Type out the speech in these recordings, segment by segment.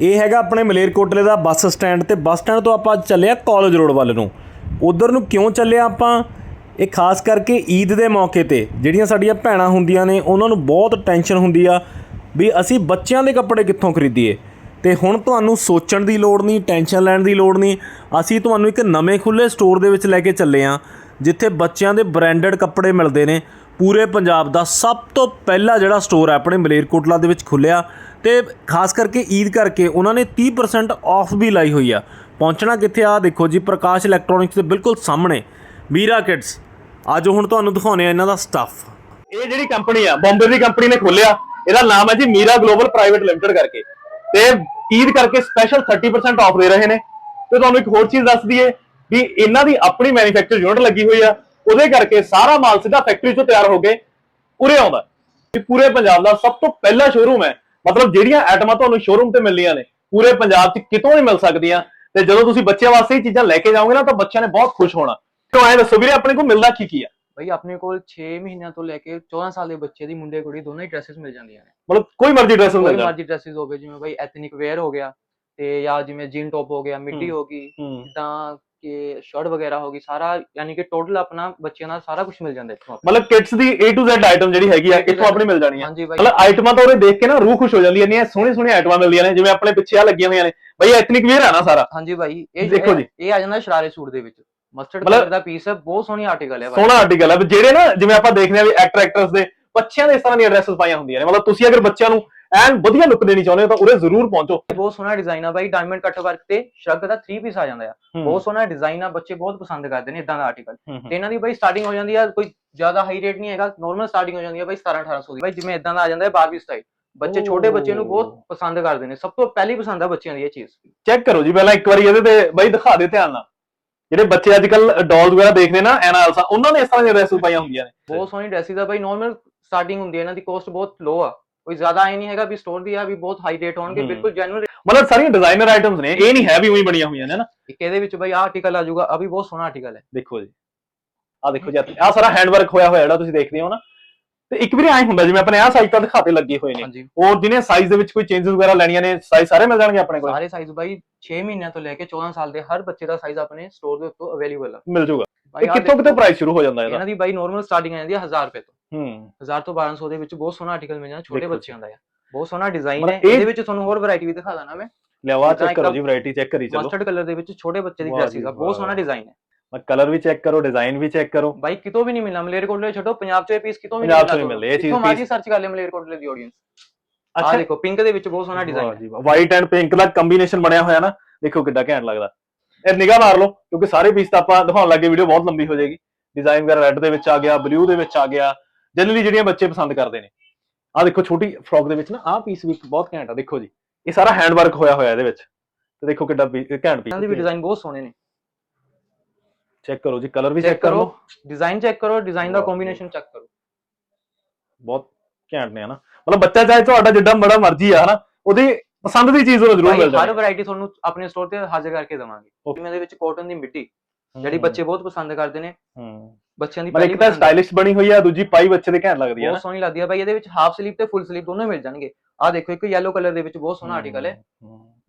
ਇਹ ਹੈਗਾ ਆਪਣੇ ਮਲੇਰਕੋਟਲੇ ਦਾ ਬੱਸ ਸਟੈਂਡ ਤੇ ਬੱਸ ਸਟੈਂਡ ਤੋਂ ਆਪਾਂ ਅੱਜ ਚੱਲੇ ਆ ਕਾਲਜ ਰੋਡ ਵੱਲ ਨੂੰ। ਉਧਰ ਨੂੰ ਕਿਉਂ ਚੱਲੇ ਆ ਆਪਾਂ? ਇਹ ਖਾਸ ਕਰਕੇ ਈਦ ਦੇ ਮੌਕੇ ਤੇ ਜਿਹੜੀਆਂ ਸਾਡੀਆਂ ਭੈਣਾਂ ਹੁੰਦੀਆਂ ਨੇ, ਉਹਨਾਂ ਨੂੰ ਬਹੁਤ ਟੈਨਸ਼ਨ ਹੁੰਦੀ ਆ ਵੀ ਅਸੀਂ ਬੱਚਿਆਂ ਦੇ ਕੱਪੜੇ ਕਿੱਥੋਂ ਖਰੀਦੀਏ? ਤੇ ਹੁਣ ਤੁਹਾਨੂੰ ਸੋਚਣ ਦੀ ਲੋੜ ਨਹੀਂ, ਟੈਨਸ਼ਨ ਲੈਣ ਦੀ ਲੋੜ ਨਹੀਂ। ਅਸੀਂ ਤੁਹਾਨੂੰ ਇੱਕ ਨਵੇਂ ਖੁੱਲੇ ਸਟੋਰ ਦੇ ਵਿੱਚ ਲੈ ਕੇ ਚੱਲੇ ਆ ਜਿੱਥੇ ਬੱਚਿਆਂ ਦੇ ਬ੍ਰਾਂਡਡ ਕੱਪੜੇ ਮਿਲਦੇ ਨੇ। ਪੂਰੇ ਪੰਜਾਬ ਦਾ ਸਭ ਤੋਂ ਪਹਿਲਾ ਜਿਹੜਾ ਸਟੋਰ ਹੈ ਆਪਣੇ ਮਲੇਰਕੋਟਲਾ ਦੇ ਵਿੱਚ ਖੁੱਲਿਆ ਤੇ ਖਾਸ ਕਰਕੇ ਈਦ ਕਰਕੇ ਉਹਨਾਂ ਨੇ 30% ਆਫ ਵੀ ਲਾਈ ਹੋਈ ਆ। ਪਹੁੰਚਣਾ ਕਿੱਥੇ ਆ? ਦੇਖੋ ਜੀ, ਪ੍ਰਕਾਸ਼ ਇਲੈਕਟ੍ਰੋਨਿਕਸ ਦੇ ਬਿਲਕੁਲ ਸਾਹਮਣੇ। ਵੀਰਾ ਕਿਡਸ, ਅੱਜ ਹੁਣ ਤੁਹਾਨੂੰ ਦਿਖਾਉਣੇ ਆ ਇਹਨਾਂ ਦਾ ਸਟੱਫ ਇਹ ਜਿਹੜੀ ਕੰਪਨੀ ਆ, ਬੰਬੇ ਦੀ ਕੰਪਨੀ ਨੇ ਖੋਲਿਆ। ਇਹਦਾ ਨਾਮ ਹੈ ਜੀ ਮੀਰਾ ਗਲੋਬਲ ਪ੍ਰਾਈਵੇਟ ਲਿਮਟਿਡ ਕਰਕੇ। ਤੇ ਈਦ ਕਰਕੇ ਸਪੈਸ਼ਲ 30% ਆਫ ਦੇ ਰਹੇ ਨੇ। ਤੇ ਤੁਹਾਨੂੰ ਇੱਕ ਹੋਰ ਚੀਜ਼ ਦੱਸ ਦਈਏ ਵੀ ਇਹਨਾਂ ਦੀ ਆਪਣੀ ਮੈਨੂਫੈਕਚਰ ਯੂਨਿਟ ਲੱਗੀ ਹੋਈ ਆ। ਉਹਦੇ ਕਰਕੇ ਸਾਰਾ ਮਾਲ ਸਿੱਧਾ ਫੈਕਟਰੀ ਤੋਂ ਤਿਆਰ ਹੋ ਕੇ ਉਰੇ ਆਉਂਦਾ। ਇਹ ਪੂਰੇ ਪੰਜਾਬ ਦਾ ਸਭ ਤੋਂ ਪਹਿਲਾ ਸ਼ੋਰੂਮ ਹੈ। ਮਤਲਬ ਜਿਹੜੀਆਂ ਆਈਟਮਾਂ ਤੁਹਾਨੂੰ ਸ਼ੋਰੂਮ ਤੇ ਮਿਲਦੀਆਂ ਨੇ ਪੂਰੇ ਪੰਜਾਬ 'ਚ ਕਿਤੋਂ ਨਹੀਂ ਮਿਲ ਸਕਦੀਆਂ ਤੇ ਜਦੋਂ ਤੁਸੀਂ ਬੱਚਿਆਂ ਵਾਸਤੇ ਇਹ ਚੀਜ਼ਾਂ ਲੈ ਕੇ ਜਾਓਗੇ ਨਾ ਤਾਂ ਬੱਚਿਆਂ ਨੇ ਬਹੁਤ ਖੁਸ਼ ਹੋਣਾ। ਕਿਉਂ ਐ ਦੱਸੋ ਵੀਰੇ ਆਪਣੇ ਕੋਲ ਮਿਲਦਾ ਕੀ ਕੀ ਆ? ਬਈ ਆਪਣੇ ਕੋਲ 6 ਮਹੀਨਿਆਂ ਤੋਂ ਲੈ ਕੇ 14 ਸਾਲ ਦੇ ਬੱਚੇ ਦੀ ਮੁੰਡੇ ਕੁੜੀ ਦੋਨੋਂ ਹੀ ਡਰੈਸਸ ਮਿਲ ਜਾਂਦੀਆਂ ਨੇ। ਮਤਲਬ ਕੋਈ ਮਰਜ਼ੀ ਡਰੈਸ ਮਿਲ ਕੋਈ ਮਰਜ਼ੀ ਡਰੈਸਸ ਹੋਵੇ ਜਿਵੇਂ ਬਈ ਐਥਨਿਕ ਵੇਅਰ ਹੋ ਗਿਆ ਤੇ ਜਾਂ ਜਿਵੇਂ ਜੀਨ ਟੌਪ ਹੋ ਗਿਆ ਮਿੱਡੀ ਹੂੰ। ਗਈ ਤਾਂ ਕਿ ਸ਼ਰਟ ਵਗੈਰਾ ਹੋ ਗਈ ਸਾਰਾ ਯਾਨੀ ਕਿ ਟੋਟਲ ਆਪਣਾ ਬੱਚਿਆਂ ਦਾ ਸਾਰਾ ਕੁਝ ਮਿਲ ਜਾਂਦਾ ਇੱਥੋਂ ਮਤਲਬ ਕਿਡਸ ਦੀ A to Z ਆਈਟਮ ਜਿਹੜੀ ਹੈਗੀ ਆ ਇੱਥੋਂ ਆਪਣੀ ਮਿਲ ਜਾਣੀ ਆ। ਹਾਂਜੀ ਬਾਈ। ਮਤਲਬ ਆਈਟਮਾਂ ਤਾਂ ਉਹਦੇ ਦੇਖ ਕੇ ਨਾ ਰੂਹ ਖੁਸ਼ ਹੋ ਜਾਂਦੀ ਹੈ ਇੰਨੀਆਂ ਸੋਹਣੀ ਸੋਹਣੀ ਆਈਟਮਾਂ ਮਿਲਦੀਆਂ ਨੇ ਜਿਵੇਂ ਆਪਣੇ ਪਿੱਛੇ ਆ ਲੱਗੀਆਂ ਹੋਈਆਂ ਨੇ। ਬਈ ਐਥਨਿਕ ਵੇਅਰ ਆ ਨਾ ਸਾਰਾ। ਹਾਂਜੀ ਬਾਈ ਇਹ ਦੇਖੋ ਜੀ। ਇਹ ਆ ਜਾਂਦਾ ਸ਼ਰਾਰੇ ਸੂਟ ਦੇ ਵਿੱਚ। ਮਸਟਰਡ ਮਤਲਬ- ਕਲਰ ਦਾ ਪੀਸ ਹੈ ਬਹੁਤ ਸੋਹਣੀ ਆਰਟੀਕਲ ਹੈ ਬਾਈ। ਸੋਹਣਾ ਆਰਟੀਕਲ ਹੈ ਵੀ ਜਿਹੜੇ ਨਾ ਜਿਵੇਂ ਆਪਾਂ ਦੇਖਦੇ ਆ ਵੀ ਐਕਟਰ ਐਕਟਰਸ ਦੇ ਬੱਚਿਆਂ ਦੇ ਇਸ ਤਰ੍ਹਾਂ ਦੀਆਂ ਡਰੈਸਸ ਪਾਈਆਂ ਹੁੰਦੀਆਂ ਨੇ। ਮਤਲਬ ਤੁਸੀਂ ਅਗਰ ਬੱਚਿਆਂ ਨੂੰ ਐਨ ਵਧੀਆ ਲੁੱਕ ਦੇਣੀ ਚਾਹੁੰਦੇ ਹੋ ਤਾਂ ਉਰੇ ਜ਼ਰੂਰ ਪਹੁੰਚੋ। ਬਹੁਤ ਸੋਹਣਾ ਡਿਜ਼ਾਈਨ ਆ ਬਾਈ ਡਾਇਮੰਡ ਕੱਟ ਵਰਕ ਤੇ ਸ਼ਰਗ ਦਾ 3 ਪੀਸ ਆ ਜਾਂਦਾ ਆ। ਬਹੁਤ ਸੋਹਣਾ ਡਿਜ਼ਾਈਨ ਆ ਬੱਚੇ ਬਹੁਤ ਪਸੰਦ ਕਰਦੇ ਨੇ ਇਦਾਂ ਦਾ ਆਰਟੀਕਲ ਤੇ ਇਹਨਾਂ ਦੀ ਬਾਈ ਸਟਾਰਟਿੰਗ ਹੋ ਜਾਂਦੀ ਆ ਕੋਈ ਜ਼ਿਆਦਾ ਹਾਈ ਰੇਟ ਨਹੀਂ ਹੈਗਾ ਨਾਰਮਲ ਸਟਾਰਟਿੰਗ ਹੋ ਜਾਂਦੀ ਆ ਬਾਈ 17 1800 ਦੀ। ਬਾਈ ਜਿਵੇਂ ਇਦਾਂ ਦਾ ਆ ਜਾਂਦਾ ਹੈ ਬਾਰਬੀ ਸਟਾਈਲ ਬੱਚੇ ਛੋਟੇ ਬੱਚੇ ਨੂੰ ਬਹੁਤ। ਪਸੰਦ ਕਰਦੇ ਨੇ। ਸਭ ਤੋਂ ਪਹਿਲੀ ਪਸੰਦ ਆ ਬੱਚਿਆਂ ਦੀ ਇਹ ਚੀਜ਼। ਚੈੱਕ ਕਰੋ ਜੀ ਪਹਿਲਾਂ ਇੱਕ ਵਾਰੀ ਇਹਦੇ ਤੇ ਬਾਈ ਦਿਖਾ ਦੇ ਧਿਆਨ ਨਾਲ। ਜਿਹੜੇ ਬੱਚੇ ਅੱਜ ਕੱਲ ਡਾਲਸ ਵਗੈਰਾ ਦੇਖਦੇ ਨਾ ਐਨਾਲਸਾ ਉਹਨਾਂ ਨੇ ਇਸ ਤਰ੍ਹਾਂ ਦੀਆਂ ਡਰੈਸਸ ਪਾਈਆਂ ਹੁੰਦੀਆਂ ਨੇ। ਬਹੁਤ ਸੋਹਣੀ ਡਰੈਸਿਸ ਆ ਬਾਈ। ਨਾਰਮਲ ਸਟਾਰਟਿੰਗ ਹੁੰਦੀ ਹੈ ਇਹਨਾਂ ਦੀ ਕੋਸਟ ਬਹੁਤ ਲੋ ਆ। ਕੋਈ ਜ਼ਿਆਦਾ ਐ ਨਹੀਂ ਹੈਗਾ ਵੀ ਸਟੋਰ ਦੀ ਆ ਵੀ ਬਹੁਤ ਹਾਈ ਰੇਟ ਹੋਣਗੇ। ਬਿਲਕੁਲ ਜੈਨੂਅਲ ਮਤਲਬ ਸਾਰੀਆਂ ਡਿਜ਼ਾਈਨਰ ਆਈਟਮਸ ਨੇ ਇਹ ਨਹੀਂ ਹੈ ਵੀ ਉਹੀ ਬਣੀਆਂ ਹੋਈਆਂ ਨੇ ਨਾ? ਇੱਕ ਇਹਦੇ ਵਿੱਚ ਬਾਈ ਆਹ ਆਰਟੀਕਲ ਆ ਜਾਊਗਾ ਆ ਵੀ ਬਹੁਤ ਸੋਹਣਾ ਆਰਟੀਕਲ ਹੈ। ਦੇਖੋ ਜੀ। ਆ ਦੇਖੋ ਜੀ ਆ ਸਾਰਾ ਹੈਂਡ ਵਰਕ ਹੋਇਆ ਹੋਇਆ ਜਿਹੜਾ ਤੁਸੀਂ ਦੇਖਦੇ ਹੋ ਨਾ। ਤੇ ਇੱਕ ਵੀਰੇ ਐਂ ਹੁੰਦਾ ਜਿਵੇਂ ਆਪਣੇ ਆਹ ਸਾਈਜ਼ ਤਾਂ ਦਿਖਾਤੇ ਲੱਗੇ ਹੋਏ ਨੇ। ਹਾਂਜੀ। ਔਰ ਜਿਹਨੇ ਸਾਈਜ਼ ਦੇ ਵਿੱਚ ਕੋਈ ਚੇਂਜਸ ਵਗੈਰਾ ਲੈਣੀਆਂ ਨੇ ਸਾਈਜ਼ ਸਾਰੇ ਮਿਲ ਜਾਣਗੇ ਆਪਣੇ ਕੋਲ? ਸਾਰੇ ਸਾਈਜ਼ ਬਾਈ 6 ਮਹੀਨਿਆਂ ਤੋਂ ਲੈ ਕੇ 14 ਸਾਲ ਦੇ ਹਰ ਬੱਚੇ ਦਾ ਸਾਈਜ਼ ਆਪਣੇ ਸਟੋਰ ਦੇ ਉੱਤੇ ਅਵੇਲੇਬਲ ਆ। ਮਿਲ ਜਾਊਗਾ। ਇਹ ਕਿੱਥੋਂ ਕਿੱਥੋਂ ਪ੍ਰਾਈਸ ਸ਼ੁਰੂ ਹੋ ਜਾਂਦਾ ਇਹਦਾ? ਇਹਨਾਂ ਦੀ ਬਾਈ ਨਾਰਮਲ ਸਟਾਰਟਿੰਗ ਆ ਜਾਂਦੀ ਹੈ 1000 ਰੁਪਏ ਤੋਂ। ਹੂੰ। 1000 ਤੋਂ 1200 ਦੇ ਵਿੱਚ ਬਹੁਤ ਸੋਹਣਾ ਆਰਟੀਕਲ ਮਿਲ ਜਾਂਦਾ ਛੋਟੇ ਦੇਖੋ ਬੱਚਿਆਂ ਦਾ ਆ ਬਹੁਤ ਸੋਹਣਾ ਡਿਜ਼ਾਈਨ ਮਤਲਬ ਹੈ ਇਹ- ਇਹਦੇ ਵਿੱਚ ਤੁਹਾਨੂੰ ਹੋਰ ਵੈਰਾਈਟੀ ਵੀ ਦਿਖਾ ਦਾਂ ਮੈਂ। ਲਿਆਵਾ ਚੈੱਕ ਕਰੋ ਜੀ ਵੈਰਾਈਟੀ ਚੈੱਕ ਕਰੀ ਚਲੋ। ਮਸਟਰਡ ਕਲਰ ਦੇ ਵਿੱਚ ਛੋਟੇ ਬੱਚੇ ਦੀ ਵਾਹ ਡਰੈਸਿਸ ਜੀ ਆ ਬਹੁਤ ਸੋਹਣਾ। ਡਿਜ਼ਾਈਨ ਹੈ। ਕਲਰ ਵੀ ਚੈੱਕ ਕਰੋ ਡਿਜ਼ਾਈਨ ਵੀ ਚੈੱਕ ਕਰੋ। ਬਾਈ ਕਿਤੋਂ ਵੀ ਨਹੀਂ ਮਿਲਣਾ ਮਲੇਰਕੋਟਲੇ ਛੱਡੋ ਪੰਜਾਬ 'ਚ ਇਹ ਪੀਸ ਕਿਤੋਂ ਵੀ ਪੰਜਾਬ 'ਚ ਨਹੀਂ ਮਿਲਦੇ, ਇਹ ਚੀਜ਼ ਮਰਜ਼ੀ piece- ਸਰਚ ਕਰ ਲਿਓ ਮਲੇਰਕੋਟਲੇ ਦੀ ਆਡੀਅנס ਆਹ ਦੇਖੋ ਪਿੰਕ ਦੇ ਵਿੱਚ ਬਹੁਤ ਸੋਹਣਾ ਡਿਜ਼ਾਈਨ ਹੈ। ਵਾਈਟ ਐਂਡ ਪਿੰਕ ਦਾ ਕੰਬੀਨੇਸ਼ਨ ਬਣਿਆ ਹੋਇਆ ਨਾ ਦੇਖੋ ਕਿੱਡਾ ਘੈਂਟ ਲੱਗਦਾ। ਇਹ ਨਿਗਾਹ ਮਾਰ ਲਓ ਕਿਉਂਕਿ ਸਾਰੇ ਪੀਸ ਤਾਂ ਆਪਾਂ ਦਿਖਾਉਣ ਲੱਗੇ ਵੀਡੀਓ ਬਹੁਤ ਲੰਬੀ ਹੋ ਜਾਏਗੀ। ਡਿਜ਼ਾਈਨ ਵਗੈਰਾ ਰੈੱਡ ਦੇ ਵਿੱਚ ਆ ਗਿਆ ਬਲੂ ਦੇ ਵਿੱਚ ਆ ਗਿਆ। ਜਨਰਲੀ ਜਿਹੜੀਆਂ ਬੱਚੇ ਪਸੰਦ ਕਰਦੇ ਨੇ। ਆਹ ਦੇਖੋ ਛੋਟੀ ਫਰੋਕ ਦੇ ਵਿੱਚ ਨਾ ਆਹ ਪੀਸ ਵੀ ਬਹੁਤ ਘੈਂਟ ਆ ਦੇਖੋ ਜੀ। ਇਹ ਸਾਰਾ ਹੈਂਡ ਵਰਕ ਹੋਇਆ ਹੋਇਆ ਇਹਦੇ ਵਿੱਚ। ਤੇ ਦੇਖੋ ਕਿੱਡਾ ਘੈਂਟ ਇਹਨਾਂ ਦੇ ਵੀ ਪੀਸ ਡਿਜ਼ਾਈਨ ਬਹੁਤ ਸੋਹਣੇ ਨੇ। ਚੈੱਕ ਕਰੋ ਜੀ ਕਲਰ ਵੀ ਚੈੱਕ ਕਰ ਡਿਜ਼ਾਈਨ ਚੈੱਕ ਕਰੋ ਡਿਜ਼ਾਈਨ ਦਾ। ਕੰਬੀਨੇਸ਼ਨ ਚੈੱਕ ਕਰੋ। ਬਹੁਤ ਘੈਂਟ ਨੇ ਹਨਾ। ਮਤਲਬ ਬੱਚਾ ਚਾਹੇ ਤੁਹਾਡਾ ਜਿੱਡਾ ਬੜਾ ਮਰਜ਼ੀ ਆ ਹਨਾ। ਉਹਦੀ ਪਸੰਦ ਦੀ ਚੀਜ਼ ਉਹਨੂੰ ਜ਼ਰੂਰ ਮਿਲ ਹਰ ਜਾਣੀ ਵੈਰਾਈਟੀ ਤੁਹਾਨੂੰ ਆਪਣੇ ਸਟੋਰ ਤੇ ਹਾਜ਼ਰ ਕਰਕੇ ਦਵਾਂਗੇ. ਜਿਵੇਂ ਦੇ ਵਿੱਚ ਕਾਟਨ ਦੀ ਮਿੱਟੀ ਜਿਹੜੀ ਬੱਚੇ ਬਹੁਤ ਪਸੰਦ ਕਰਦੇ ਨੇ ਹੂੰ। ਬੱਚਿਆਂ ਦੀ ਪਹਿਲੀ ਇੱਕ ਤਾਂ। ਸਟਾਈਲਿਸ਼ ਬਣੀ ਹੋਈ ਆ ਦੂਜੀ ਪਾਈ ਬੱਚੇ ਦੇ ਘੈਂਟ ਲੱਗਦੀ ਆ ਬਹੁਤ ਸੋਹਣੀ ਲੱਗਦੀ ਹੈ ਬਾਈ ਇਹਦੇ ਵਿੱਚ ਹਾਫ ਸਲੀਪ ਤੇ ਫੁੱਲ ਸਲੀਪ ਦੋਨੋਂ ਮਿਲ ਜਾਣਗੇ। ਆਹ ਦੇਖੋ ਇੱਕ ਯੈਲੋ ਕਲਰ ਦੇ ਵਿੱਚ ਬਹੁਤ ਸੋਹਣਾ ਆਰਟੀਕਲ ਹੈ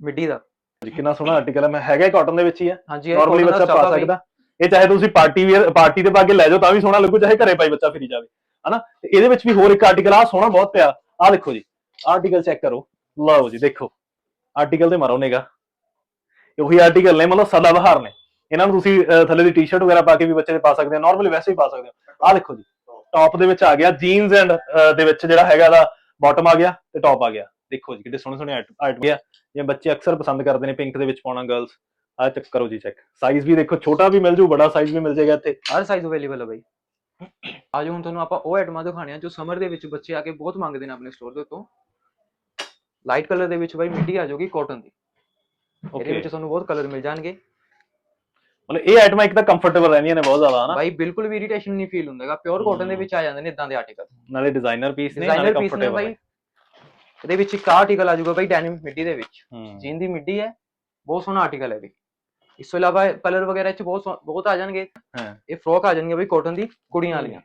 ਮਿੱਡੀ ਦਾ। ਜੀ ਕਿੰਨਾ ਸੋਹਣਾ ਆਰਟੀਕਲ ਹੈ ਮੈਂ ਹੈਗਾ ਕਾਟਨ ਦੇ ਵਿੱਚ ਹੀ ਆ। ਨਾਰਮਲੀ ਦਾ ਬੱਚਾ ਪਾ ਆ। ਸਕਦਾ। ਇਹ ਚਾਹੇ ਤੁਸੀਂ ਪਾਰਟੀ ਵੇਅਰ ਪਾਰਟੀ ਤੇ ਪਾ ਕੇ ਲੈ ਜਾਓ ਤਾਂ ਵੀ ਸੋਹਣਾ ਲੱਗੂ ਚਾਹੇ ਘਰੇ ਪਾਈ ਬੱਚਾ ਫਿਰੀ ਜਾਵੇ। ਹਨਾ? ਤੇ ਇਹਦੇ ਵਿੱਚ ਵੀ ਹੋਰ ਇੱਕ ਆਰਟੀਕਲ ਆ ਸੋਹਣਾ ਬਹੁਤ ਪਿਆ। ਆ ਦੇਖੋ ਜੀ ਆਰਟੀਕਲ ਚੈੱਕ ਕਰੋ। ਲਓ ਜੀ, ਦੇਖੋ। ਆਰਟੀਕਲ ਤੇ ਮਾਰੋ ਨਿਗਾ ਉਹੀ ਆਰਟੀਕਲ ਨੇ, ਮਤਲਬ ਸਦਾ ਬਹਾਰ ਨੇ। ਇਹਨਾਂ ਨੂੰ ਤੁਸੀਂ ਥੱਲੇ ਦੀ ਟੀ-ਸ਼ਰਟ ਵਗੈਰਾ ਪਾ ਕੇ ਵੀ ਬੱਚੇ ਦੇ ਪਾ ਸਕਦੇ ਹੋ। ਨਾਰਮਲੀ ਵੈਸੇ ਵੀ ਪਾ ਸਕਦੇ ਹੋ। ਆ ਦੇਖੋ ਜੀ ਟੌਪ ਦੇ ਵਿੱਚ ਆ ਗਿਆ ਜੀਨਸ ਐਂਡ ਦੇ ਵਿੱਚ ਜਿਹੜਾ ਹੈਗਾ ਦਾ ਬਾਟਮ ਆ ਗਿਆ ਤੇ ਟੌਪ ਆ ਗਿਆ। ਦੇਖੋ ਜੀ, ਕਿੱਡੇ ਸੋਹਣੇ ਸੋਹਣੇ ਆਈਟਮ ਗਿਆ। ਜਿਵੇਂ ਬੱਚੇ ਅਕਸਰ ਪਸੰਦ ਕਰਦੇ ਨੇ ਪਿੰਕ ਦੇ ਵਿੱਚ ਪਾਉਣਾ ਗਰਲਸ ਆ ਚੈੱਕ ਕਰੋ ਜੀ ਚੈੱਕ ਸਾਈਜ਼ ਵੀ ਦੇਖੋ, ਛੋਟਾ ਵੀ ਮਿਲ ਜੂ, ਬੜਾ ਸਾਈਜ਼ ਵੀ ਮਿਲ ਜਾਏਗਾ ਇੱਥੇ। ਹਰ ਸਾਈਜ਼ ਅਵੇਲੇਬਲ ਹੈ ਬਾਈ। ਅੱਜ ਹੁਣ ਤੁਹਾਨੂੰ ਆਪਾਂ ਉਹ ਆਈਟਮਾਂ ਦਿਖਾਣੀਆਂ ਜੋ ਸਮਰ ਦੇ ਵਿੱਚ ਬੱਚੇ ਆ ਕੇ ਬਹੁਤ ਮੰਗਦੇ ਨੇ ਆਪਣੇ ਸਟੋਰ ਦੇ ਉੱਤੋਂ। ਲਾਈਟ ਕਲਰ ਦੇ ਵਿੱਚ ਬਾਈ ਮਿੱਡੀ ਆ ਜਾਊਗੀ ਕਾਟਨ ਦੀ। ਇਹਦੇ ਓਕੇ ਵਿੱਚ ਤੁਹਾਨੂੰ ਬਹੁਤ ਕਲਰ ਮਿਲ ਜਾਣਗੇ। ਮਤਲਬ ਇਹ ਆਈਟਮਾਂ ਇੱਕ ਤਾਂ ਕੰਫਰਟੇਬਲ ਰਹਿੰਦੀਆਂ ਨੇ ਬਹੁਤ ਜ਼ਿਆਦਾ ਹਨਾ? ਬਾਈ ਬਿਲਕੁਲ ਵੀ ਇਰੀਟੇਸ਼ਨ ਨਹੀਂ ਫੀਲ ਹੁੰਦਾਗਾ ਪਿਓਰ ਕਾਟਨ ਦੇ। ਵਿੱਚ ਆ ਜਾਂਦੇ ਨੇ ਇਦਾਂ ਦੇ ਆਰਟੀਕਲ ਨਾਲੇ ਡਿਜ਼ਾਈਨਰ ਪੀਸ ਨੇ ਨਾਲੇ ਡਿਜ਼ਾਈਨਰ ਪੀਸ ਨੇ ਕੰਫਰਟੇਬਲ ਬਾਈ। ਇਹਦੇ ਵਿੱਚ ਇੱਕ ਆਰਟੀਕਲ ਆ ਜਾਊਗਾ ਬਾਈ ਡੈਨਿਮ ਮਿੱਡੀ ਦੇ ਵਿੱਚ। ਜੀਨ ਦੀ ਮਿੱਡੀ ਹੈ ਬਹੁਤ ਸੋਹਣਾ ਆਰਟੀਕਲ ਹੈ ਵੀ। ਇਸ ਤੋਂ ਇਲਾਵਾ ਕਲਰ ਵਗੈਰਾ ਚ ਬਹੁਤ ਸੋਹ- ਬਹੁਤ ਆ ਜਾਣਗੇ। ਹਾਂ। ਇਹ ਫਰੋਕ ਆ ਜਾਣਗੇ ਬਈ ਕਾਟਨ ਦੀ ਕੁੜੀਆਂ ਵਾਲੀਆਂ।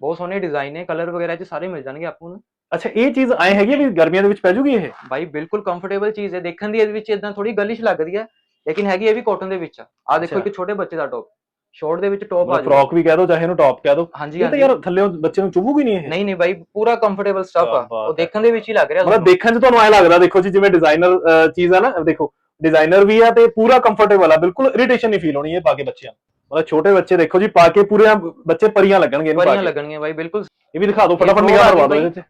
ਬਹੁਤ ਸੋਹਣੇ ਡਿਜ਼ਾਈਨ ਨੇ ਕਲਰ ਵਗੈਰਾ ਚ ਸਾਰੇ ਮਿਲ ਜਾਣਗੇ ਆਪਾਂ ਨੂੰ। ਅੱਛਾ ਇਹ ਚੀਜ਼ ਐ ਹੈਗੀ ਵੀ ਗਰਮੀਆਂ ਦੇ ਵਿੱਚ ਪੈ ਜੂਗੀ ਇਹ? ਬਾਈ ਬਿਲਕੁਲ ਕੰਫਰਟੇਬਲ ਚੀਜ਼ ਹੈ। ਦੇਖਣ ਦੀ ਇਹਦੇ ਵਿੱਚ ਇਦਾਂ ਥੋੜੀ ਗਲਿਸ਼ ਲੱਗਦੀ ਹੈ ਲੇਕਿਨ ਹੈਗੀ ਇਹ ਵੀ ਕਾਟਨ ਦੇ ਵਿੱਚ ਆ। ਆ ਦੇਖੋ। ਇੱਕ ਛੋਟੇ ਬੱਚੇ ਦਾ ਟੌਪ ਸ਼ੋਰਟ ਦੇ ਵਿੱਚ ਟੌਪ ਆ ਜਾਊਗਾ। ਫਰੌਕ ਵੀ ਕਹਿ ਦੋ ਚਾਹੇ ਇਹਨੂੰ ਟੌਪ ਕਹਿ ਦੋ। ਹਾਂਜੀ ਇਹ ਤਾਂ ਯਾਰ ਥੱਲੇ ਬੱਚੇ ਨੂੰ ਚੁਭੂਗੀ ਨਹੀਂ ਇਹ? ਨਹੀਂ ਨਹੀਂ ਬਾਈ ਪੂਰਾ ਕੰਫਰਟੇਬਲ ਸਟਫ ਆ। ਉਹ ਦੇਖਣ ਦੇ ਵਿੱਚ ਹੀ ਲੱਗ ਰਿਹਾ ਮਤਲਬ। ਦੇਖਣ 'ਚ ਤੁਹਾਨੂੰ ਐ ਲੱਗਦਾ ਦੇਖੋ ਜੀ ਜਿਵੇਂ ਡਿਜ਼ਾਈਨਰ ਚੀਜ਼ ਆ ਨਾ ਦੇਖੋ ਡਿਜ਼ਾਈਨਰ ਵੀ ਆ ਤੇ ਪੂਰਾ ਕੰਫਰਟੇਬਲ ਆ। ਬਿਲਕੁਲ ਇਰੀਟੇਸ਼ਨ ਨਹੀਂ ਫੀਲ ਹੋਣੀ ਇਹ ਪਾ ਕੇ ਬੱਚਿਆਂ ਨੂੰ। ਮਤਲਬ ਛੋਟੇ ਬੱਚੇ ਦੇਖੋ ਜੀ ਪਾ ਕੇ ਪੂਰੇ ਬੱਚੇ ਪਰੀਆਂ ਲੱਗਣਗੇ ਇਹਨੂੰ ਪਾ ਪਰੀਆਂ ਕੇ। ਲੱਗਣਗੀਆਂ ਬਾਈ ਬਿਲਕੁਲ। ਇਹ ਵੀ ਦਿਖਾ ਦਿਓ ਫਟਾਫਟ ਨਿਗਾਹ ਮਰਵਾ ਦਿਓ ਇਹਦੇ 'ਚ।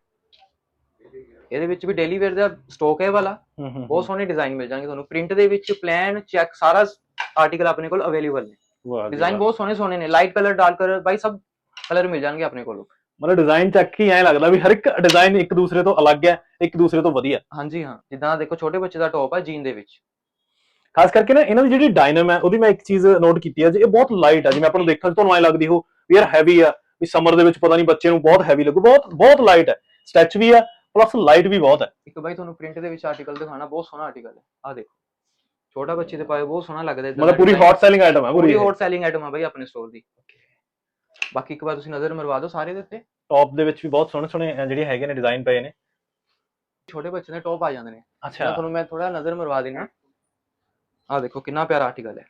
ਇਹਦੇ ਵਿੱਚ ਵੀ ਡੇਲੀ ਵੇਅਰ ਦਾ ਸਟਾਕ ਹੈ ਵਾਲਾ। ਹੂੰ ਹੂੰ ਬਹੁਤ ਸੋਹਣੇ ਡਿਜ਼ਾਈਨ ਮਿਲ ਜਾਣਗੇ ਤੁਹਾਨੂੰ। ਪ੍ਰਿੰਟ ਦੇ ਵਿੱਚ ਪਲਾਨ ਚੈੱਕ ਸਾਰਾ ਆਰਟੀਕਲ ਆਪਣੇ ਕੋਲ ਅਵੇਲੇਬਲ ਨੇ। ਡਿਜ਼ਾਈਨ। ਬਹੁਤ ਸੋਹਣੇ ਸੋਹਣੇ ਨੇ। ਲਾਈਟ ਕਲਰ ਡਾਰਕ ਕਲਰ ਬਾਈ ਸਭ ਕਲਰ ਮਿਲ ਜਾਣਗੇ ਆਪਣੇ ਕੋਲ। ਮਤਲਬ ਡਿਜ਼ਾਈਨ ਚੱਕ ਹੀ ਐ ਲੱਗਦਾ ਵੀ ਹਰ ਇੱਕ ਡਿਜ਼ਾਈਨ ਇੱਕ ਦੂਸਰੇ ਤੋਂ ਅਲੱਗ ਹੈ ਇੱਕ ਦੂਸਰੇ ਤੋਂ ਵਧੀਆ। ਹਾਂਜੀ ਹਾਂ। ਜਿੱਦਾਂ ਦੇਖੋ ਛੋਟੇ ਬੱਚੇ ਦਾ ਟੌਪ ਹੈ ਜੀਨ ਦੇ ਵਿੱਚ। ਖਾਸ ਕਰਕੇ ਨਾ ਇਹਨਾਂ ਦੀ ਜਿਹੜੀ ਡਾਇਨਮ ਹੈ ਉਹਦੀ ਮੈਂ ਇੱਕ ਚੀਜ਼ ਨੋਟ ਕੀਤੀ ਹੈ ਜੀ ਇਹ ਬਹੁਤ ਲਾਈਟ ਆ ਜਿਵੇਂ ਆਪਾਂ ਨੂੰ ਦੇਖਣ ਤੁਹਾਨੂੰ ਐ ਲੱਗਦੀ ਹੋ ਵੀ ਯਾਰ ਹੈਵੀ ਆ ਵੀ ਸਮਰ ਦੇ ਵਿੱਚ ਪਤਾ ਨਹੀਂ ਬੱਚੇ ਨੂੰ ਬਹੁਤ ਹੈਵੀ ਲੱਗੂ ਬਹੁਤ ਬਹੁਤ ਲਾਈਟ ਹੈ। ਸਟੈਚ ਵੀ ਆ ਪਲੱਸ ਲਾਈਟ ਵੀ ਬਹੁਤ ਹੈ। ਇੱਕ ਬਾਈ ਤੁਹਾਨੂੰ ਪ੍ਰਿੰਟ ਦੇ ਵਿੱਚ ਆਰਟੀਕਲ ਦਿਖਾਣਾ ਬਹੁਤ ਸੋਹਣਾ ਆਰਟੀਕਲ ਹੈ। ਆ ਦੇਖੋ। ਛੋਟਾ ਬੱਚੇ ਦੇ ਪਾਏ ਬਹੁਤ ਸੋਹਣਾ ਲੱਗਦਾ ਏਦਾਂ ਮਤਲਬ ਪੂਰੀ। ਹੌਟ ਸੈਲਿੰਗ ਆਈਟਮ ਹੈ ਪੂਰੀ। ਹੌਟ ਸੈਲਿੰਗ ਆਈਟਮ ਆ ਬਾਈ ਆਪਣੇ ਸਟੋਰ ਦੀ। ਬਾਕੀ ਇੱਕ ਵਾਰ ਤੁਸੀਂ ਨਜ਼ਰ ਮਰਵਾ ਦਿਓ ਸਾਰੇ ਦੇ ਉੱਤੇ। ਟੌਪ ਦੇ ਵਿੱਚ ਵੀ ਬਹੁਤ ਸੋਹਣੇ ਸੋਹਣੇ ਜਿਹੜੇ ਹੈਗੇ ਨੇ ਡਿਜ਼ਾਈਨ ਪਏ ਨੇ। ਛੋਟੇ ਬੱਚੇ ਦੇ ਟੌਪ ਆ ਜਾਂਦੇ ਨੇ। ਅੱਛਾ। ਤੁਹਾਨੂੰ ਮੈਂ ਥੋੜਾ ਨਜ਼ਰ ਮਰਵਾ ਦੇਣਾ ਆ ਦੇਖੋ ਕਿੰਨਾ ਪਿਆਰਾ ਆਰਟੀਕਲ ਹੈ।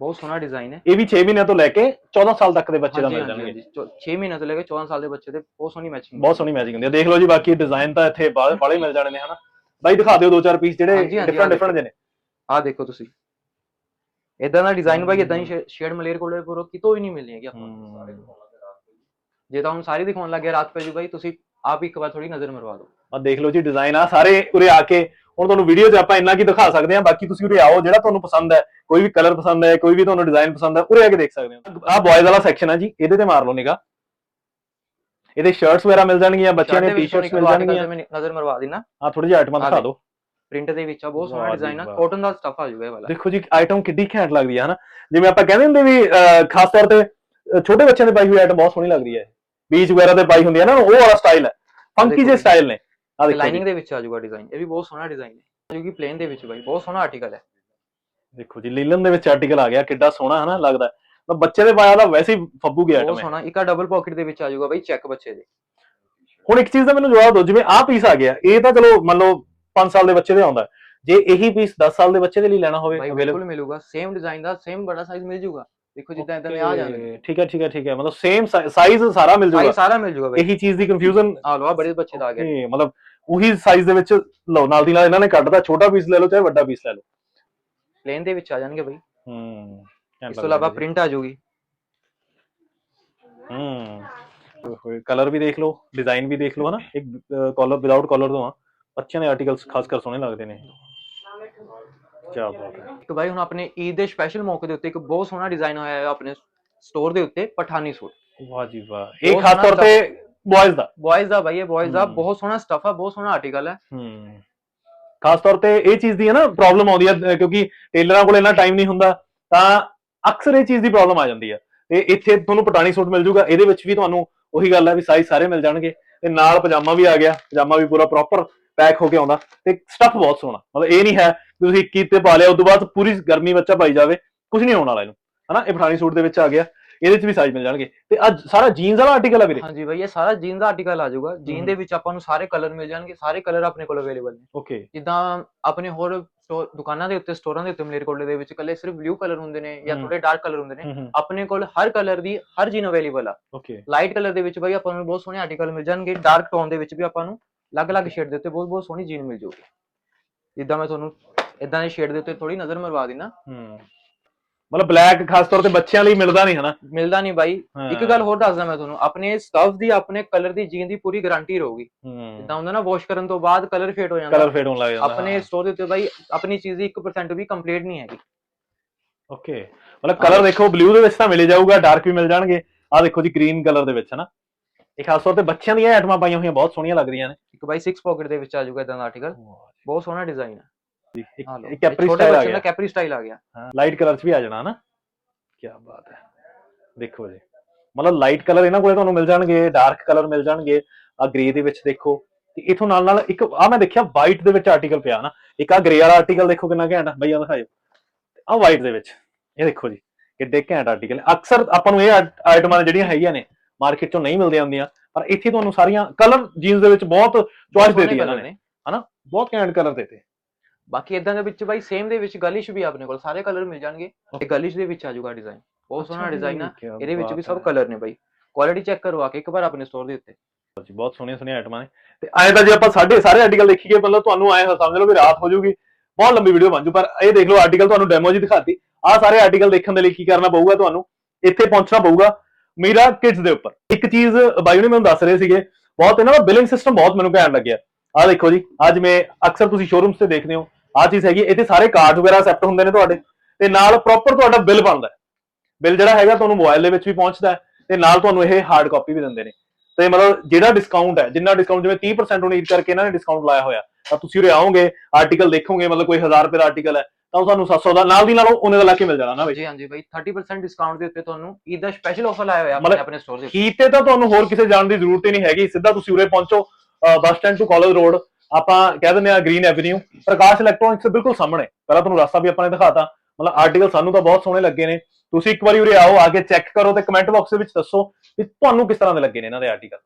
ਬਹੁਤ ਸੋਹਣਾ ਡਿਜ਼ਾਈਨ ਹੈ। ਇਹ ਵੀ 6 ਮਹੀਨਿਆਂ ਤੋਂ ਲੈ ਕੇ 14 ਸਾਲ ਤੱਕ ਦੇ ਬੱਚੇ ਦਾ ਮਿਲ ਜਾਣਗੇ ਹਾਂਜੀ। 6 ਮਹੀਨੇ ਤੋਂ ਲੈ ਕੇ 14 ਸਾਲ ਦੇ ਬੱਚੇ ਦੇ ਬਹੁਤ ਸੋਹਣੀ ਮੈਚਿੰਗ ਬਹੁਤ ਸੋਹਣੀ ਮੈਚਿੰਗ ਹੁੰਦੀ ਹੈ। ਦੇਖ ਲਓ ਜੀ ਬਾਕੀ ਡਿਜ਼ਾਈਨ ਤਾਂ ਇੱਥੇ ਬਾਹਲੇ ਮਿਲ ਜਾਣੇ ਨੇ ਹਨਾ? ਬਾਈ ਦਿਖਾ ਦਿਓ ਦੋ ਚਾਰ ਪੀਸ ਜਿਹੜੇ ਡਿਫਰੈਂਟ ਆਹ ਡਿਫਰੈਂਟ ਜਿਹੇ ਨੇ। ਆ ਦੇਖੋ ਤੁਸੀਂ। ਇਦਾਂ ਦਾ ਡਿਜ਼ਾਈਨ ਬਾਈ ਇਦਾਂ ਹੀ ਸ਼ੇਡ ਮਲੇਰ ਕੋਲੇ ਪੂਰਾ ਕਿਤੋਂ ਵੀ ਨਹੀਂ ਮਿਲਣੀ ਹੈਗੀ ਆਪਾਂ। ਜੇ ਤਾਂ ਹੁਣ ਸਾਰੀ ਦਿਖਾਉਣ ਲੱਗੇ ਰਾਤ ਪੈ ਜੂ ਬਾਈ ਤੁਸੀਂ ਆਪ ਹੀ ਇੱਕ ਵਾਰ ਥੋੜੀ ਨਜ਼ਰ ਮਰਵਾ ਦਿਓ। ਆ ਦੇਖ ਲਓ ਜੀ ਡਿਜ਼ਾਈਨ ਆ ਸਾਰੇ ਉਰੇ ਆ ਕੇ। ਹੁਣ ਤੁਹਾਨੂੰ ਵੀਡੀਓ 'ਚ ਆਪਾਂ ਇੰਨਾ ਕੀ ਦਿਖਾ ਸਕਦੇ ਹਾਂ ਬਾਕੀ ਤੁਸੀਂ ਉਰੇ ਆਓ ਜਿਹੜਾ ਤੁਹਾਨੂੰ ਪਸੰਦ ਹੈ ਕੋਈ ਵੀ ਕਲਰ ਪਸੰਦ ਹੈ ਕੋਈ ਵੀ ਤੁਹਾਨੂੰ ਡਿਜ਼ਾਈਨ ਪਸੰਦ ਹੈ ਉਰੇ ਆ ਕੇ ਦੇਖ ਸਕਦੇ ਹੋ। ਆ ਬॉयਜ਼ ਵਾਲਾ ਸੈਕਸ਼ਨ ਹੈ ਜੀ ਇਹਦੇ ਤੇ ਮਾਰ ਲਓ ਨਿਗਾ ਇਹਦੇ ਸ਼ਰਟਸ ਵਗੈਰਾ ਮਿਲ ਜਾਣਗੀਆਂ ਬੱਚਿਆਂ ਦੇ ਟੀ-ਸ਼ਰਟਸ ਮਿਲ ਜਾਣਗੀਆਂ। ਮੈਂ ਨਜ਼ਰ ਮਰਵਾ ਦੇਣਾ ਆ ਥੋੜੀ ਜਿਹੀ ਆਈਟਮਾਂ ਦਿਖਾ। ਦਿਓ। ਪ੍ਰਿੰਟ ਦੇ ਵਿੱਚ ਆ ਬਹੁਤ ਸੋਹਣਾ ਡਿਜ਼ਾਈਨ ਆ। ਕਾਟਨ ਦਾ ਸਟਫ ਆ ਜਾਊਗਾ ਇਹ ਵਾਲਾ। ਦੇਖੋ ਜੀ ਆਈਟਮ ਕਿੱਡੀ ਘੈਂਟ ਲੱਗਦੀ ਹੈ ਹਨਾ? ਜਿਵੇਂ ਆਪਾਂ ਕਹਿੰਦੇ ਹੁੰਦੇ ਵੀ ਖਾਸ ਤੌਰ ਤੇ ਛੋਟੇ ਬੱਚਿਆਂ ਦੇ ਪਾਈ ਹੋਈ ਆਈਟਮ ਬਹੁਤ ਸੋਹਣੀ ਲੱਗਦੀ ਹੈ। ਬੀਚ ਵਗੈਰਾ ਤੇ ਪਾਈ ਹੁੰਦੀ ਹੈ ਨਾ ਉਹ ਵਾਲਾ ਸਟਾਈਲ ਹੈ। ਫੰਕੀ ਜੀ। ਸਟਾਈਲ ਨੇ। ਆ ਦੇਖੋ ਲਾਈਨਿੰਗ ਜੀ। ਦੇ ਵਿੱਚ ਆ ਜਾਊਗਾ ਡਿਜ਼ਾਈਨ ਇਹ ਵੀ ਬਹੁਤ ਸੋਹਣਾ ਡਿਜ਼ਾਈਨ ਹੈ। ਆ ਜਾਊਗੀ ਪਲੇਨ ਦੇ ਵਿੱਚ ਬਾਈ ਬਹੁਤ ਸੋਹਣਾ ਆਰਟੀਕਲ ਹੈ। ਦੇਖੋ ਜੀ ਲੀਲਨ ਦੇ ਵਿੱਚ ਆਰਟੀਕਲ ਆ ਗਿਆ ਕਿੱਡਾ ਸੋਹਣਾ ਹਨਾ ਲੱਗਦਾ। ਤਾਂ ਬੱਚੇ ਦੇ ਪਾਇਆ ਦਾ ਵੈਸੇ ਹੀ ਫੱਬੂ ਗਿਆ ਬਹੁਤ ਸੋਹਣਾ ਇੱਕ ਆ ਡਬਲ ਪਾਕਟ ਦੇ ਵਿੱਚ ਆ ਜਾਊਗਾ ਬਾਈ ਚੈੱਕ ਬੱਚੇ ਦੇ। ਹੁਣ ਇੱਕ ਚੀਜ਼ ਦਾ ਮੈਨੂੰ ਜਵਾਬ ਦਿਓ ਜਿਵੇਂ ਆਹ ਪੀਸ ਆ ਗਿਆ ਇਹ ਤਾਂ ਚਲੋ ਮੰਨ ਲਓ 5 ਸਾਲ ਦੇ ਬੱਚੇ ਦੇ ਆਉਂਦਾ। ਜੇ ਇਹੀ ਪੀਸ 10 ਸਾਲ ਦੇ ਬੱਚੇ ਦੇ ਲਈ ਲੈਣਾ ਹੋਵੇ ਬਿਲਕੁਲ ਮਿਲੂਗਾ। ਸੇਮ ਡਿਜ਼ਾਈਨ ਦਾ ਸੇਮ ਬੜਾ ਸਾਈਜ਼ ਮਿਲ ਜਾਊਗਾ। ਦੇਖੋ ਜਿੱਦਾਂ ਇਦਾਂ ਦੇ ਆ Okay, ਠੀਕ ਹੈ ਠੀਕ ਹੈ ਠੀਕ ਹੈ। ਮਤਲਬ ਸੇਮ ਸਾਈਜ਼ ਸਾਰਾ ਮਿਲ ਸਾਈਜ਼ ਜਾਊਗਾ ਸਾਰਾ ਮਿਲ ਬਾਈ। ਇਹੀ ਚੀਜ਼ ਦੀ ਕਨਫਿਊਜ਼ਨ ਆ ਲੋ ਆ ਬੜੇ ਬੱਚੇ ਦਾ ਆ ਗਿਆ। ਮਤਲਬ ਉਹੀ ਸਾਈਜ਼ ਦੇ ਵਿੱਚ ਲਓ ਨਾਲ ਦੀ ਨਾਲ ਇਹਨਾਂ ਨੇ ਕੱਢਦਾ ਛੋਟਾ ਪੀਸ ਲੈ ਲਓ ਚਾਹੇ ਵੱਡਾ ਪੀਸ ਲੈ ਲਓ। ਪਲੇਨ ਦੇ ਵਿੱਚ ਆ ਜਾਣਗੇ ਬਾਈ। ਹੂੰ ਇਸ ਤੋਂ ਇਲਾਵਾ ਪ੍ਰਿੰਟ ਆ ਜਾਊਗੀ ਹੂੰ ਕਲਰ ਵੀ ਦੇਖ ਲਓ ਡਿਜ਼ਾਈਨ ਵੀ ਦੇਖ ਲਓ ਹਨਾ। ਇੱਕ ਕਾਲਰ ਵਿਦਆਊਟ ਕਾਲਰ ਤੋਂ ਆ। ਬੱਚਿਆਂ ਦੇ ਆਰਟੀਕਲਸ ਖਾਸ ਕਰ ਸੋਹਣੇ ਲੱਗਦੇ ਨੇ। ਕੀ ਬਾਤ ਹੈ। ਤੇ ਬਾਈ ਹੁਣ ਆਪਣੇ ਈਦ ਦੇ ਸਪੈਸ਼ਲ ਮੌਕੇ ਦੇ ਉੱਤੇ ਇੱਕ ਬਹੁਤ ਸੋਹਣਾ ਡਿਜ਼ਾਈਨ ਹੋਇਆ ਹੈ ਆਪਣੇ ਸਟੋਰ ਦੇ ਉੱਤੇ ਪਠਾਨੀ ਸੂਟ। ਵਾਹ ਜੀ ਵਾਹ। ਇਹ ਖਾਸ ਤੌਰ ਤੇ ਬॉयਜ਼ ਦਾ? ਬॉयਜ਼ ਦਾ ਬਾਈ ਇਹ ਬॉयਜ਼ ਦਾ ਬਹੁਤ ਸੋਹਣਾ ਸਟਫ ਹੈ ਬਹੁਤ ਸੋਹਣਾ ਆਰਟੀਕਲ ਹੈ ਹੂੰ। ਖਾਸ ਤੌਰ ਤੇ ਇਹ ਚੀਜ਼ ਦੀ ਹੈ ਨਾ ਪ੍ਰੋਬਲਮ ਆਉਂਦੀ ਹੈ ਕਿਉਂਕਿ ਟੇਲਰਾਂ ਕੋਲ ਇੰਨਾ ਟਾਈਮ ਨਹੀਂ ਹੁੰਦਾ ਤਾਂ ਅਕਸਰ ਇਹ ਚੀਜ਼ ਦੀ ਪ੍ਰੋਬਲਮ ਆ ਜਾਂਦੀ ਹੈ ਤੇ ਇੱਥੇ ਤੁਹਾਨੂੰ ਪਟਾਣੀ ਸੂਟ ਮਿਲ ਜੂਗਾ ਇਹਦੇ ਵਿੱਚ ਵੀ ਤੁਹਾਨੂੰ ਉਹੀ ਗੱਲ ਹੈ ਵੀ ਸਾਈਜ਼ ਸਾਰੇ ਮਿਲ ਜਾਣਗੇ। ਤੇ ਨਾਲ ਪਜਾਮਾ ਵੀ ਆ ਗਿਆ ਪਜਾਮਾ ਵੀ ਪੂਰਾ ਪ੍ਰੋਪਰ ਪੈਕ ਹੋ ਕੇ ਆਉਂਦਾ। ਤੇ ਸਟਫ਼ ਬਹੁਤ ਸੋਹਣਾ। ਮਤਲਬ ਇਹ ਨਹੀਂ ਹੈ ਤੁਸੀਂ ਇੱਕ ਤੇ ਪਾ ਲਿਆ ਉਸ ਤੋਂ ਬਾਅਦ ਪੂਰੀ ਗਰਮੀ ਬੱਚਾ ਪਾਈ ਜਾਵੇ ਕੁਝ ਨਹੀਂ ਹੋਣ ਵਾਲਾ ਇਹਨੂੰ ਹਨਾ? ਇਹ ਪਠਾਣੀ ਸੂਟ ਦੇ ਵਿੱਚ ਆ ਗਿਆ ਇਹਦੇ ਵਿੱਚ ਵੀ ਸਾਈਜ਼ ਮਿਲ ਜਾਣਗੇ। ਤੇ ਅੱਜ ਸਾਰਾ ਜੀਨਸ ਵਾਲਾ ਆਰਟੀਕਲ ਆ ਵੀਰੇ? ਹਾਂਜੀ ਬਾਈ ਇਹ ਸਾਰਾ ਜੀਨ ਦਾ ਆਰਟੀਕਲ ਆ ਜਾਊਗਾ। ਜੀਨ। ਦੇ ਵਿੱਚ ਆਪਾਂ ਨੂੰ ਸਾਰੇ ਕਲਰ ਮਿਲ ਜਾਣਗੇ ਸਾਰੇ ਕਲਰ ਆਪਣੇ ਕੋਲ ਅਵੇਲੇਬਲ ਨੇ। ਓਕੇ ਜਿੱਦਾਂ ਆਪਣੇ ਹੋਰ ਦੁਕਾਨਾਂ ਦੇ ਉੱਤੇ ਸਟੋਰਾਂ ਦੇ ਉੱਤੇ ਮਲੇਰਕੋਟਲੇ ਦੇ ਵਿੱਚ ਕੱਲੇ ਸਿਰਫ ਬਲੂ ਕਲਰ ਹੁੰਦੇ ਨੇ ਜਾਂ। ਥੋੜੇ ਡਾਰਕ ਕਲਰ ਹੁੰਦੇ ਨੇ ਆਪਣੇ ਕੋਲ ਹਰ ਕਲਰ ਦੀ ਹਰ ਜੀਨ ਅਵੇਲੇਬਲ ਆ। ਓਕੇ ਲਾਈਟ ਕਲਰ ਦੇ ਵਿੱਚ ਬਾਈ ਆਪਾਂ ਨੂੰ ਬਹੁਤ ਸੋਹਣੇ ਆਰਟੀਕਲ ਮਿਲ ਜਾਣਗੇ ਡਾਰਕ ਟੋਨ ਦੇ ਵਿੱਚ ਵੀ ਆਪਾਂ ਨੂੰ ਅਲੱਗ-ਅਲੱਗ ਸ਼ੇਡ ਦੇ ਉੱਤੇ ਬਹੁਤ ਬਹੁਤ ਸੋਹਣੀ ਜੀਨ ਮਿਲ ਜਾਊਗੀ। ਜਿੱਦਾਂ ਮੈਂ ਤੁਹਾਨੂੰ ਇਦਾਂ ਦੇ ਸ਼ੇਡ ਦੇ ਉੱਤੇ ਥੋੜੀ ਨਜ਼ਰ ਮਰਵਾ ਦੇਣਾ ਹੂੰ। ਮਤਲਬ ਬਲੈਕ ਖਾਸ ਤੌਰ ਤੇ ਬੱਚਿਆਂ ਲਈ ਮਿਲਦਾ ਨਹੀਂ ਹਨਾ? ਮਿਲਦਾ ਨਹੀਂ ਬਾਈ। ਇੱਕ ਗੱਲ ਹੋਰ ਦੱਸਦਾ ਮੈਂ ਤੁਹਾਨੂੰ ਆਪਣੇ ਸਟਫ ਦੀ ਆਪਣੇ ਕਲਰ ਦੀ ਜੀਨ ਦੀ ਪੂਰੀ ਗਾਰੰਟੀ ਰਹੂਗੀ। ਹੂੰ। ਜਿੱਦਾਂ ਹੁੰਦਾ ਨਾ ਵਾਸ਼ ਕਰਨ ਤੋਂ ਬਾਅਦ ਕਲਰ ਫੇਡ ਹੋ ਜਾਂਦਾ। ਕਲਰ ਫੇਡ ਹੋਣ ਲੱਗ ਜਾਂਦਾ ਆਪਣੇ ਸਟੋਰ ਦੇ ਉੱਤੇ ਬਾਈ ਆਪਣੀ ਚੀਜ਼ ਦੀ 1% ਵੀ ਕੰਪਲੀਟ ਨਹੀਂ ਹੈਗੀ। ਓਕੇ ਮਤਲਬ ਕਲਰ ਦੇਖੋ ਬਲੂ ਦੇ ਵਿੱਚ ਤਾਂ ਮਿਲ ਜਾਊਗਾ ਡਾਰਕ ਵੀ ਮਿਲ ਜਾਣਗੇ। ਆ ਦੇਖੋ ਜੀ ਗ੍ਰੀਨ ਕਲਰ ਦੇ ਵਿੱਚ ਹਨਾ। ਇਹ ਖਾਸ ਤੌਰ ਤੇ ਬੱਚਿਆਂ ਦੀਆਂ ਆਈਟਮਾਂ ਪਾਈਆਂ ਹੋਈਆਂ ਬਹੁਤ ਸੋਹਣੀਆਂ ਲੱਗ ਰਹੀਆਂ ਨੇ। ਇੱਕ ਬਾਈ 6 ਪਾਕਟ ਦੇ ਵਿੱਚ ਆ ਜਾਊਗਾ ਇਦਾਂ ਦਾ ਆਰਟੀਕਲ ਬਹੁਤ ਸੋਹਣਾ ਡਿਜ਼ਾਈਨ ਹੈ ਜੀ, ਇੱਕ ਹਾਂ ਲਓ ਇੱਕ ਕੈਪਰੀ ਸਟਾਈਲ ਆ ਦਾ ਗਿਆ। ਕੈਪਰੀ ਸਟਾਈਲ ਆ ਗਿਆ। ਲਾਈਟ ਕਲਰ ਚ ਵੀ ਆ ਜਾਣਾ ਹਨਾ? ਕੀ ਬਾਤ ਹੈ। ਦੇਖੋ ਜੀ। ਮਤਲਬ ਲਾਈਟ ਕਲਰ ਇਹਨਾਂ ਕੋਲੇ ਤੁਹਾਨੂੰ ਮਿਲ ਜਾਣਗੇ ਡਾਰਕ ਕਲਰ ਮਿਲ ਜਾਣਗੇ। ਆ ਗ੍ਰੇ ਦੇ ਵਿੱਚ ਦੇਖੋ। ਤੇ ਇਥੋਂ ਨਾਲ ਨਾਲ ਇੱਕ ਆ ਮੈਂ ਦੇਖਿਆ ਵਾਈਟ ਦੇ ਵਿੱਚ ਆਰਟੀਕਲ ਪਿਆ ਨਾ। ਇੱਕ ਆ ਗ੍ਰੇ ਵਾਲਾ ਆਰਟੀਕਲ ਦੇਖੋ ਕਿੰਨਾ ਘੈਂਟ ਆ। ਬਈ ਆ ਦਿਖਾਇਓ। ਆ ਵਾਈਟ ਦੇ ਵਿੱਚ। ਇਹ ਦੇਖੋ ਜੀ ਕਿੱਡੇ ਘੈਂਟ ਆਰਟੀਕਲ ਅਕਸਰ ਆਪਾਂ ਨੂੰ ਇਹ ਆਈਟਮਾਂ ਜਿਹੜੀਆਂ ਹੈਗੀਆਂ ਨੇ ਮਾਰਕੀਟ ਚੋਂ ਨਹੀਂ ਮਿਲਦੀਆਂ ਹੁੰਦੀਆਂ। ਪਰ ਇੱਥੇ ਤੁਹਾਨੂੰ ਸਾਰੀਆਂ ਕਲਰ ਜੀਨਸ ਦੇ ਵਿੱਚ ਬਹੁਤ ਚੁਆਇਸ ਸੋਹਣੇ ਦੇਤੀ ਇਹਨਾਂ colour ਨੇ। ਬਹੁਤ ਕੈਂਡ ਕਲਰ ਦੇਤੇ। ਬਾਕੀ ਇਦਾਂ ਦੇ ਵਿੱਚ ਬਾਈ ਸੇਮ ਦੇ ਵਿੱਚ ਗਲਿਸ਼ ਵੀ ਆਪਣੇ ਕੋਲ ਸਾਰੇ ਕਲਰ ਮਿਲ ਜਾਣਗੇ ਤੇ ਗਲਿਸ਼ ਦੇ ਵਿੱਚ ਆ ਜਾਊਗਾ ਡਿਜ਼ਾਈਨ ਬਹੁਤ ਸੋਹਣਾ ਡਿਜ਼ਾਈਨ ਆ ਇਹਦੇ ਵਿੱਚ ਵੀ ਸਭ ਕਲਰ ਨੇ ਬਾਈ। ਕੁਆਲਿਟੀ ਚੈੱਕ ਕਰੋ ਆ ਕੇ ਇੱਕ ਵਾਰ ਆਪਣੇ ਸਟੋਰ ਦੇ ਉੱਤੇ। ਜੀ ਬਹੁਤ ਸੋਹਣੀਆਂ ਸੋਹਣੀਆਂ ਆਈਟਮਾਂ ਨੇ। ਤੇ ਐਂ ਤਾਂ ਜੇ ਆਪਾਂ ਸਾਡੇ ਸਾਰੇ ਆਰਟੀਕਲ ਦੇਖੀਏ ਮਤਲਬ ਤੁਹਾਨੂੰ ਐਂ ਸਮਝ ਲਓ ਵੀ ਰਾਤ ਹੋ ਜਾਊਗੀ ਬਹੁਤ ਲੰਬੀ ਵੀਡੀਓ ਬਣ ਜੂ ਪਰ ਇਹ ਦੇਖ ਲਓ ਆਰਟੀਕਲ ਤੁਹਾਨੂੰ ਡੈਮੋ ਜੀ ਦਿਖਾਤੀ। ਆਹ ਸਾਰੇ ਆਰਟੀਕਲ ਦੇਖਣ ਦੇ ਲਈ ਕੀ ਕਰਨਾ ਪਊਗਾ ਤੁਹਾਨੂੰ? ਇੱਥੇ ਪਹੁੰਚਣਾ ਪਊਗਾ ਮੀਰਾ ਕਿਡਸ ਦੇ ਉੱਪਰ। ਇੱਕ ਚੀਜ਼ ਬਾਈ ਨੇ ਮੈਨੂੰ ਦੱਸ ਰਹੇ ਸੀਗੇ ਬਹੁਤ ਇਹਨਾਂ ਦਾ ਬਿਲਿੰਗ ਸਿਸਟਮ ਬਹੁਤ ਮੈਨੂੰ ਘੈਂਟ ਲੱਗਿਆ। ਆਹ ਦੇਖੋ ਜੀ ਅੱਜ ਮੈਂ ਅਕਸਰ ਤੁਸੀਂ ਸ਼ੋਰੂਮਸ ਤੇ ਦੇਖਦੇ ਹੋ। ਆਹ ਚੀਜ਼ ਹੈਗੀ ਇੱਥੇ ਸਾਰੇ ਕਾਰਡ ਵਗੈਰਾ ਸੈੱਟ ਹੁੰਦੇ ਨੇ ਤੁਹਾਡੇ ਤੇ ਨਾਲ ਪ੍ਰੋਪਰ ਤੁਹਾਡਾ ਬਿੱਲ ਬਣਦਾ ਬਿੱਲ ਜਿਹੜਾ ਹੈਗਾ ਤੁਹਾਨੂੰ ਮੋਬਾਈਲ ਦੇ ਵਿੱਚ ਵੀ ਪਹੁੰਚਦਾ ਤੇ ਨਾਲ ਤੁਹਾਨੂੰ ਇਹ ਹਾਰਡ ਕਾਪੀ ਵੀ ਦਿੰਦੇ ਨੇ। ਤੇ ਮਤਲਬ ਜਿਹੜਾ ਡਿਸਕਾਊਂਟ ਹੈ ਜਿੰਨਾ ਡਿਸਕਾਊਂਟ ਜਿਵੇਂ 30% ਉਹਨੇ ਈਦ ਕਰਕੇ ਇਹਨਾਂ ਨੇ ਡਿਸਕਾਊਂਟ ਲਾਇਆ ਹੋਇਆ ਤਾਂ ਤੁਸੀਂ ਉਰੇ ਆਓਗੇ ਆਰਟੀਕਲ ਦੇਖੋਗੇ ਮਤਲਬ ਕੋਈ 1000 ਰੁਪਏ ਦਾ ਆਰਟੀਕਲ ਹੈ ਤਾਂ ਉਹ ਤੁਹਾਨੂੰ 700 ਦਾ ਨਾਲ ਦੀ ਨਾਲ ਉਹਨੇ ਦਾ ਲਾ ਕੇ ਮਿਲ ਜਾਣਾ ਨਾ ਬਈ। ਜੀ ਹਾਂਜੀ ਬਾਈ 30% ਡਿਸਕਾਊਂਟ ਦੇ ਉੱਤੇ ਤੁਹਾਨੂੰ ਈਦ ਦਾ ਸਪੈਸ਼ਲ ਆਫਰ ਲਾਇਆ ਹੋਇਆ ਆਪਣੇ ਆਪਣੇ ਸਟੋਰ ਦੇ ਉੱਤੇ। ਕੀਤੇ ਤਾਂ ਤੁਹਾਨੂੰ ਹੋਰ ਕਿਸੇ ਜਾਣ ਦੀ ਜ਼ਰੂਰਤ ਹੀ ਨਹੀਂ ਹੈਗੀ ਸਿੱਧਾ ਤੁਸੀਂ ਉਰੇ ਪਹੁੰਚੋ bus stand to college road ਆਪਾਂ ਕਹਿ ਦਿੰਦੇ ਆ ਗ੍ਰੀਨ ਐਵਨਿਊ ਪ੍ਰਕਾਸ਼ ਇਲੈਕਟ੍ਰੋਨਿਕਸ ਦੇ ਬਿਲਕੁਲ ਸਾਹਮਣੇ। ਪਹਿਲਾਂ ਤੁਹਾਨੂੰ ਰਸਤਾ ਵੀ ਆਪਾਂ ਨੇ ਦਿਖਾਤਾ। ਮਤਲਬ ਆਰਟੀਕਲ ਸਾਨੂੰ ਤਾਂ ਬਹੁਤ ਸੋਹਣੇ ਲੱਗੇ ਨੇ। ਤੁਸੀਂ ਇੱਕ ਵਾਰੀ ਉਰੇ ਆਓ, ਆ ਕੇ ਚੈੱਕ ਕਰੋ ਤੇ ਕਮੈਂਟ ਬਾਕਸ ਦੇ ਵਿੱਚ ਦੱਸੋ ਵੀ ਤੁਹਾਨੂੰ ਕਿਸ ਤਰ੍ਹਾਂ ਦੇ ਲੱਗੇ ਨੇ ਇਹਨਾਂ ਦੇ ਆਰਟੀਕਲ